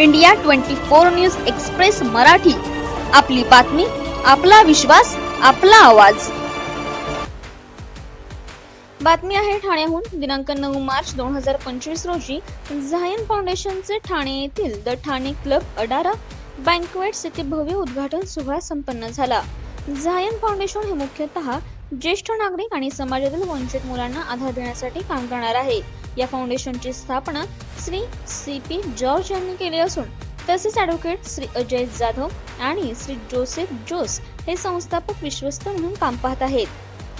India twenty four news express Marathi. आपली बातमी आपला विश्वास आपला आवाज. बातमी आहे ठाण्याहून. दिनांक नऊ मार्च दोन हजार पंचवीस रोजी झायन फाउंडेशनचे ठाणे येथील the Thane club Adara banquet city भव्य उद्घाटन सोहळा संपन्न झाला. झायन फाउंडेशन हे मुख्यतः ज्येष्ठ नागरिक आणि समाजातील वंचित मुलांना आधार देण्यासाठी काम करणार आहे. या फाउंडेशनची स्थापना श्री सी पी जॉर्ज यांनी केली असून तसेच ॲडव्होकेट श्री अजय जाधव आणि श्री जोसेफ जोस हे संस्थापक विश्वस्त म्हणून काम पाहत आहेत.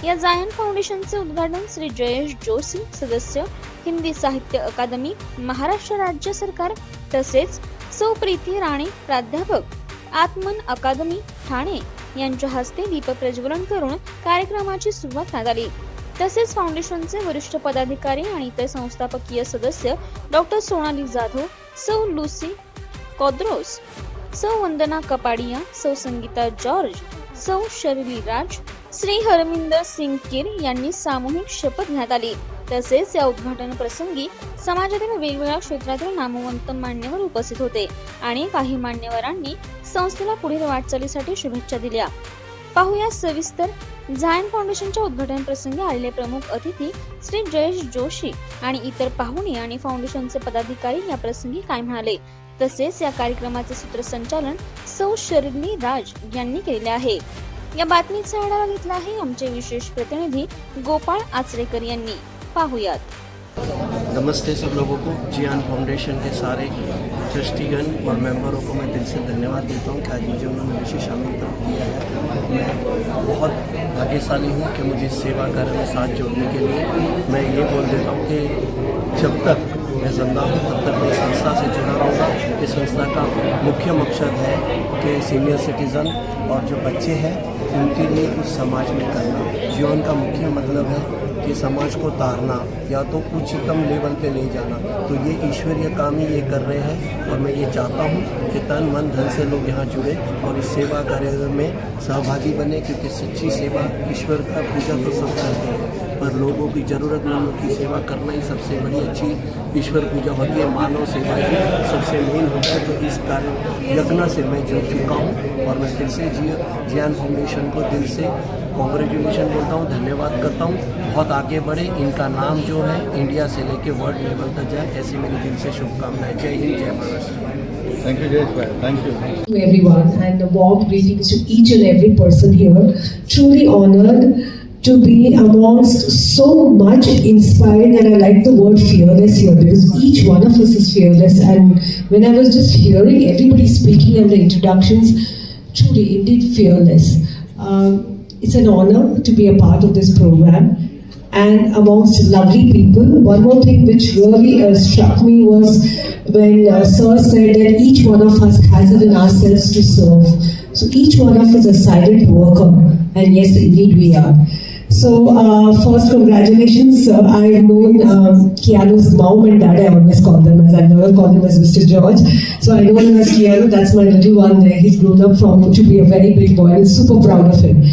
या जायन फाउंडेशनचे उद्घाटन श्री जयेश जोशी सदस्य हिंदी साहित्य अकादमी महाराष्ट्र राज्य सरकार तसेच सौ प्रीती राणे प्राध्यापक आत्मन अकादमी ठाणे यांच्या हस्ते दीप प्रज्वलन करून कार्यक्रमाची सुरुवात करण्यात आली. तसेच फाउंडेशनचे वरिष्ठ पदाधिकारी आणि इतर संस्थापकीय सदस्य डॉक्टर सोनाली जाधव सौ लुसी कॉद्रोस सौ वंदना कपाडिया सौ संगीता जॉर्ज सौ शर्ली राज श्री हरमिंदर सिंग किर यांनी सामूहिक शपथ घेण्यात आली. तसेच या उद्घाटन प्रसंगी समाजातील वेगवेगळ्या क्षेत्रातील नामवंत मान्यवर उपस्थित होते आणि काही मान्यवरांनी संस्थेला पुढील वाटचालीसाठी शुभेच्छा दिल्या. पाहूया सविस्तर झायन फाउंडेशनच्या उद्घाटन प्रसंगी आलेले प्रमुख अतिथी श्री जयेश जोशी आणि इतर पाहुणे आणि फाउंडेशनचे पदाधिकारी या प्रसंगी काय म्हणाले? तसेच या कार्यक्रमाचे सूत्रसंचालन सौ शर्ली राज यांनी केले आहे. या बातमीचा आढावा घेतला आहे आमचे विशेष प्रतिनिधी गोपाळ आचरेकर यांनी. पाहुयात. नमस्ते सब लोगों को। जियान फाउंडेशन के सारे ट्रस्टीगण और मेंबरों को मैं दिल से धन्यवाद देता हूँ कि आज मुझे उन्होंने विशेष आमंत्रण दिया है। मैं बहुत भाग्यशाली हूँ कि मुझे सेवा कार्य में साथ जोड़ने के लिए मैं ये बोल देता हूँ कि जब तक मैं ज़िंदा हूँ, तब तक मैं संस्था से जुड़ा रहूँगा। इस संस्था का मुख्य मकसद है कि सीनियर सिटीज़न और जो बच्चे हैं, उनके लिए कुछ समाज में करना। जीवन का मुख्य मतलब है कि समाज को तारना या तो उच्चतम लेवल पे ले जाना। तो ये ईश्वरीय काम ही ये कर रहे हैं और मैं ये चाहता हूँ कि तन मन धन से लोग यहाँ जुड़े और इस सेवा कार्य में सहभागी बने, क्योंकि सच्ची सेवा ईश्वर का पूजा तो सब करते हैं। पर लोगों की ज़रूरत ज़रूरतमंदों की सेवा करना ही सबसे बड़ी अच्छी ईश्वर पूजा होती है मानव सेवा ही सबसे मेन होता है तो इस कार्य यज्ञ से मैं जुड़ चुका हूँ और मैं फिर से जी ज्ञान फाउंडेशन को दिल से कॉन्ग्रेचुलेशन बोलता हूँ धन्यवाद करता हूँ बहुत आगे बढ़े इनका नाम जो है इंडिया से लेके वर्ल्ड लेवल तक जाए ऐसी मेरी दिल से शुभकामनाएँ जय हिंद जय Maharashtra Thank you, Jayesh bhai. Thank you. to everyone and a warm greetings to each and every person here. Truly honored to be amongst so much inspired, and I like the word fearless here because each one of us is fearless and when I was just hearing everybody speaking and the introductions, truly indeed fearless. Um, it's an honor to be a part of this program and amongst lovely people. One more thing which really uh, struck me was when uh, Sir said that each one of us has it in ourselves to serve. So each one of us is a silent worker, and yes, indeed we are. So uh, first, congratulations. Uh, I've known Keanu's mom and dad. I always call them as I never call him as Mr. George. So I know him as Keanu. That's my little one there. He's grown up from to be a very big boy. and super proud of him.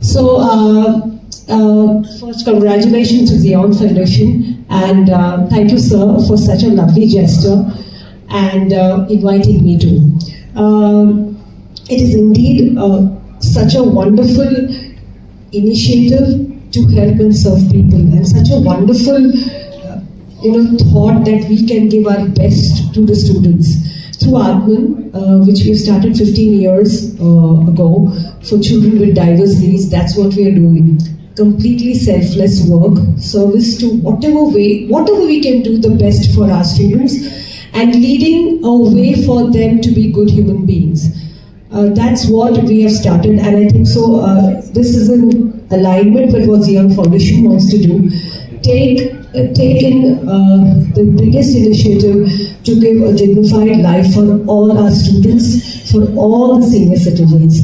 So. Uh, uh, first, congratulations to the On Foundation, and uh, thank you, sir, for such a lovely gesture and uh, inviting me to. Um, it is indeed uh, such a wonderful initiative to help and serve people, and such a wonderful, uh, you know, thought that we can give our best to the students through Atman, uh, which we started 15 years uh, ago for children with diverse needs. That's what we are doing. Completely selfless work, service to whatever way, whatever we can do the best for our students, and leading a way for them to be good human beings. Uh, that's what we have started, and I think so. Uh, this is in alignment with what Zion Foundation wants to do. Take uh, take in uh, the biggest initiative to give a dignified life for all our students, for all the senior citizens,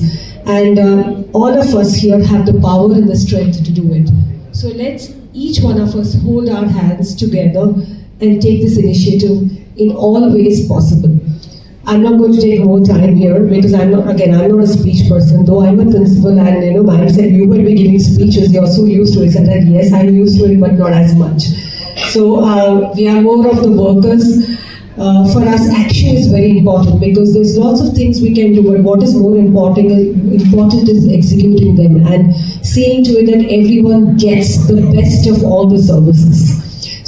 and uh, all of us here have the power and the strength to do it. So let's each one of us hold our hands together and take this initiative in all ways possible. I'm not going to take more time here because I'm not, again, I'm not a speech person, though I'm a principal and, you know, mine said you will be giving speeches, you're so used to it. I said, yes, I'm used to it, but not as much. So uh, we are more of the workers uh, for us, action is very important because there's lots of things we can do, but what is more important, important is executing them and seeing to it that everyone gets the best of all the services.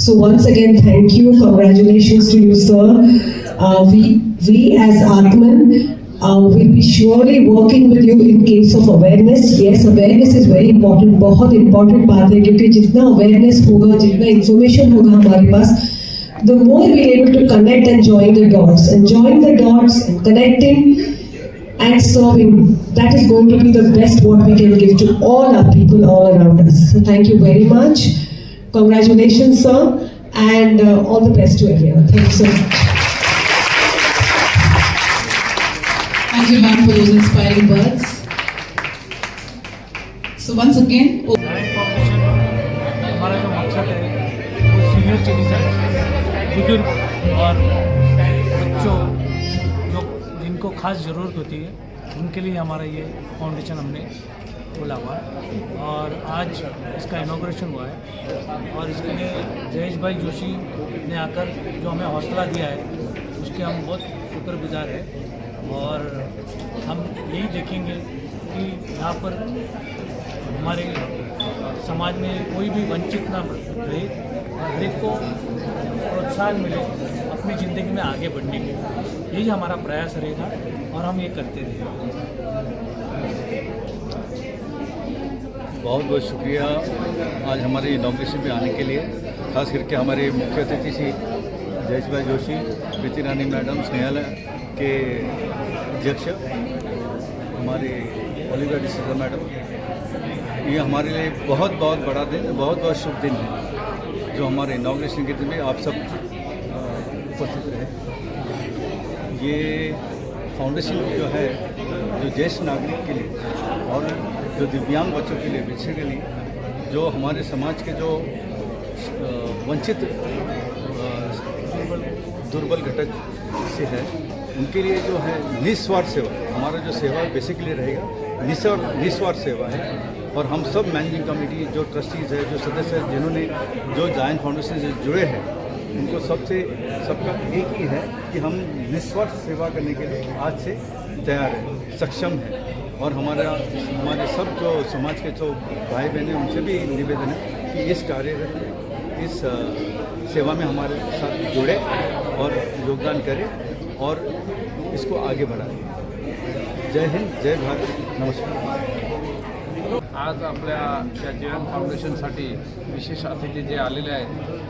So once again, thank you, congratulations to you, sir. Uh, we, we as Atman uh, will be surely working with you in case of awareness. Yes, awareness is very important. बहुत important बात है क्योंकि जितना awareness होगा, जितना information होगा हमारे पास, the more we're able to connect and join the dots and join the dots and connecting and serving that is going to be the best what we can give to all our people all around us so thank you very much Congratulations sir and uh, all the best to everyone thank you so much Thank you, ma'am, for those inspiring words. So once again, हमारा जो मकसद है वो senior citizen बुज़ुर्ग और बच्चों जो जिनको खास ज़रूरत होती है उनके लिए हमारा ये फाउंडेशन हमने खोला हुआ है और आज इसका इनोग्रेशन हुआ है। और इसके लिए जयेश भाई जोशी ने आकर जो हमें हौसला दिया है, उसके हम बहुत शुक्रगुजार हैं। और हम यही देखेंगे कि यहाँ पर हमारे समाज में कोई भी वंचित ना रहे और हर को प्रोत्साहन मिले अपनी ज़िंदगी में आगे बढ़ने के यही हमारा प्रयास रहेगा और हम ये करते रहेंगे। बहुत बहुत शुक्रिया आज हमारे इनाग्रेशन में आने के लिए। खास करके हमारे मुख्य अतिथि श्री जयेश भाई जोशी, प्रीति रानी मैडम, स्नेहल के अध्यक्ष, हमारे ओलिवर डिसूजा मैडम, ये हमारे लिए बहुत बहुत बड़ा दिन, बहुत बहुत शुभ दिन है, जो हमारे इनाग्रेशन के दिन में आप सब उपस्थित रहे। ये फाउंडेशन जो है, जो ज्येष्ठ नागरिक के लिए और जो दिव्यांग बच्चों के लिए बेसिकली जो हमारे समाज के जो वंचित दुर्बल घटक से है, उनके लिए जो है निस्वार्थ सेवा, हमारा जो सेवा बेसिकली रहेगा, निस्वार्थ निस्वार्थ सेवा है। और हम सब मैनेजिंग कमेटी, जो ट्रस्टीज़ है, जो सदस्य है, जिन्होंने जो जायन फाउंडेशन से जुड़े हैं, उनको सबसे, सबका एक ही है कि हम निस्वार्थ सेवा करने के लिए आज से तैयार हैं, सक्षम हैं। और हमारा हमारे सब जो समाज के जो भाई बहन हैं, उनसे भी निवेदन है कि इस कार्य इस सेवा में हमारे साथ जुड़े और योगदान करें और इसको आगे बढ़ाएँ। जय हिंद, जय भारत, नमस्कार। आज आपल्या या जयन फाउंडेशनसाठी विशेष अतिथी जे आहेत,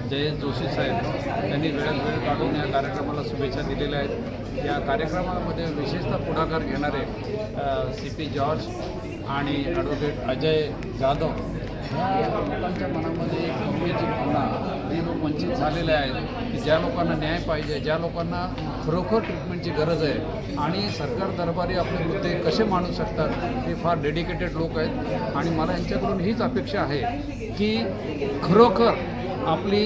जयेश जोशी साहेब, त्यांनी वेळेत वेळ काढून या कार्यक्रमाला शुभेच्छा दिलेल्या आहेत. या कार्यक्रमामध्ये विशेषतः पुढाकार घेणारे सी पी जॉर्ज आणि ॲडव्होकेट अजय जाधव ह्या लोकांच्या मनामध्ये एक गंभीरची भावना जी लोक वंचित झालेले आहेत की ज्या लोकांना न्याय पाहिजे ज्या लोकांना खरोखर ट्रीटमेंटची गरज आहे आणि सरकार दरबारी आपले मुद्दे कसे मांडू शकतात हे फार डेडिकेटेड लोक आहेत. आणि मला यांच्याकडून हीच अपेक्षा आहे की खरोखर आपली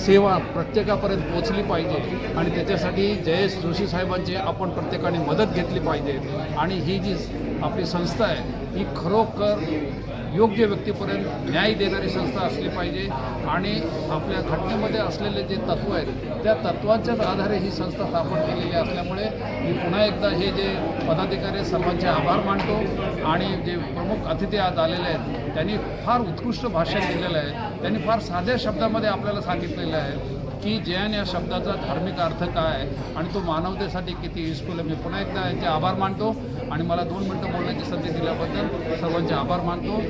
सेवा प्रत्येकापर्यंत पोचली पाहिजे आणि त्याच्यासाठी जयेश जोशी साहेबांची आपण प्रत्येकाने मदत घेतली पाहिजे. आणि ही जी आपली संस्था आहे ही खरोखर योग्य व्यक्तीपर्यंत न्याय देणारी संस्था असली पाहिजे. आणि आपल्या घटनेमध्ये असलेले जे तत्त्व आहेत त्या तत्त्वांच्याच आधारे ही संस्था स्थापन केलेली असल्यामुळे मी पुन्हा एकदा हे जे पदाधिकारी सर्वांचे आभार मानतो. आणि जे प्रमुख अतिथी आज आलेले आहेत त्यांनी फार उत्कृष्ट भाषण दिलेलं आहे. त्यांनी फार साध्या शब्दामध्ये आपल्याला सांगितलेलं आहे की जैन या शब्दाचा धार्मिक अर्थ काय आहे आणि तो मानवतेसाठी किती युजफुल आहे. मी पुन्हा एकदा यांचे आभार मानतो आणि मला दोन मिनटं बोलण्याची संधी दिल्याबद्दल सर्वांचे आभार मानतो.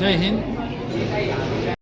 जय हिंद.